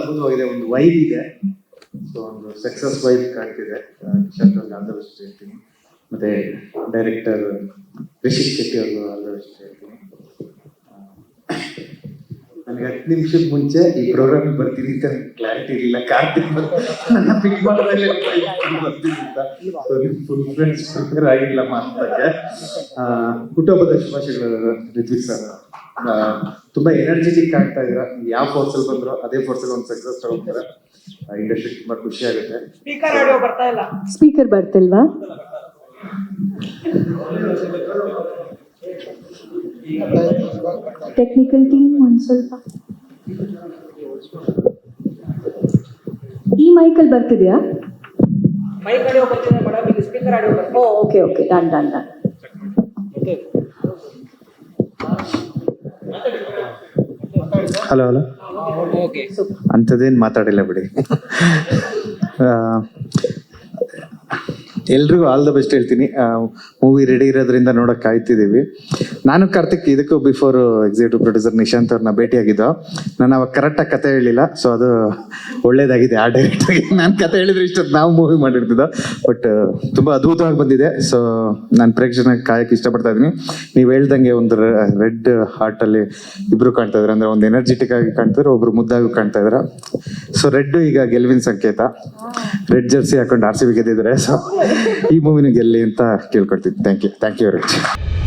ಅದ್ಭುತವಾಗಿದೆ ಒಂದು ವೈಬ್ ಇದೆ. ಸೊ ಒಂದು ಸಕ್ಸಸ್ ವೈಬ್ ಕಾಣ್ತಿದೆ. ಆಲ್ ದ ಹೇಳ್ತೀನಿ. ಮತ್ತೆ ಡೈರೆಕ್ಟರ್ ರಿಷಿಕ್ ಶೆಟ್ಟಿ ಅವರು ಆಲ್ ಹೇಳ್ತೀನಿ. ನನಗೆ ಹತ್ತು ನಿಮಿಷದ ಮುಂಚೆ ಈ ಪ್ರೋಗ್ರಾಮ್ ಬರ್ತೀನಿ ಅಂತ ಕ್ಲಾರಿಟಿ ಇರಲಿಲ್ಲ. ಕಾರ್ತಿಕ್ ನನ್ನ ಪಿಕ್ ಮಾಡೋದ್ರಲ್ಲಿ ಬರ್ತೀನಿ ಅಂತ. ಸೊ ನಿಮ್ಮ ಫುಲ್ ಫ್ರೆಂಡ್ಸ್ ಪ್ರಿಪೇರ್ ಆಗಿಲ್ಲ ಮಾತಾಡಕ್ಕೆ. ಆ, ಹುಟ್ಟುಹಬ್ಬದ ಶುಭಾಶಯಗಳು ರಿದ್ವಿಕ್ ಸರ್ ತುಂಬಾ ಎನರ್ಜೆಟಿಕ್ ಆಗ್ತಾ ಇದ್ರ. ಯಾವ ಫೋರ್ಸ್ ಅಲ್ಲಿ ಬಂದ್ರು ಅದೇ ಫೋರ್ಸ್ ಅಲ್ಲಿ ಒಂದು ಸಕ್ಸಸ್ ತಗೊಂಡ್ರೆ ಇಂಡಸ್ಟ್ರಿ ತುಂಬಾ ಖುಷಿ ಆಗುತ್ತೆ. ಸ್ಪೀಕರ್ ಆಡಿಯೋ ಬರ್ತಾ ಇಲ್ಲ? ಸ್ಪೀಕರ್ ಬರ್ತಿಲ್ವಾ? ಟೆಕ್ನಿಕಲ್ ಟೀಮ್ ಒಂದು ಸ್ವಲ್ಪ. ಈ ಮೈಕಲ್ಲಿ ಬರ್ತಿದ್ಯಾ? ಮೈಕ್ ಆಡಿಯೋ ಬರ್ತಿದೆ ಮೇಡಮ್ ಸ್ಪೀಕರ್ ಆಡಿಯೋ ಬರ್ತಿದೆ ಓ okay okay done done done hello hello ಅಂಥದ್ದೇನು ಮಾತಾಡಿಲ್ಲ ಬಿಡಿ. ಎಲ್ರಿಗೂ ಆಲ್ ದ ಬೆಸ್ಟ್ ಹೇಳ್ತೀನಿ. ಮೂವಿ ರೆಡಿ ಇರೋದ್ರಿಂದ ನೋಡಕ್ ಕಾಯ್ತಿದ್ದೀವಿ ನಾನು ಕಾರ್ತಿಕ್, ಇದಕ್ಕೂ ಬಿಫೋರ್ ಎಕ್ಸಿಕ್ಯೂಟಿವ್ ಪ್ರೊಡ್ಯೂಸರ್ ನಿಶಾಂತ್ ಅವ್ರನ್ನ ಭೇಟಿಯಾಗಿದ್ದೋ. ನಾನು ಅವಾಗ ಕರೆಕ್ಟಾಗಿ ಕತೆ ಹೇಳಿಲ್ಲ ಸೊ ಅದು ಒಳ್ಳೇದಾಗಿದೆ. ಆ ಡೈರೆಕ್ಟಾಗಿ ನಾನು ಕತೆ ಹೇಳಿದ್ರೆ ಇಷ್ಟೊತ್ತು ನಾವು ಮೂವಿ ಮಾಡಿರ್ತಿದ್ದ. ಬಟ್ ತುಂಬ ಅದ್ಭುತವಾಗಿ ಬಂದಿದೆ. ಸೊ ನಾನು ಪ್ರೇಕ್ಷಕ ಕಾಯಕ್ಕೆ ಇಷ್ಟಪಡ್ತಾ ಇದ್ದೀನಿ. ನೀವು ಹೇಳ್ದಂಗೆ ಒಂದು ರೆಡ್ ಹಾರ್ಟಲ್ಲಿ ಇಬ್ಬರು ಕಾಣ್ತಾ ಇದ್ದಾರೆ ಅಂದ್ರೆ ಒಂದು ಎನರ್ಜೆಟಿಕ್ ಆಗಿ ಕಾಣ್ತಿದ್ರೆ ಒಬ್ರು ಮುದ್ದಾಗಿ ಕಾಣ್ತಾ ಇದ್ದಾರೆ ಸೊ ರೆಡ್ ಈಗ ಗೆಲುವಿನ ಸಂಕೇತ. ರೆಡ್ ಜರ್ಸಿ ಹಾಕೊಂಡು ಆರ್ ಸಿ ಬಿ ಗೆದ್ದಿದ್ದಾರೆ. ಸೊ ಈ ಮೂವಿನ ಗೆಲ್ಲಿ ಅಂತ ಕೇಳ್ಕೊಡ್ತೀನಿ thank you thank you very much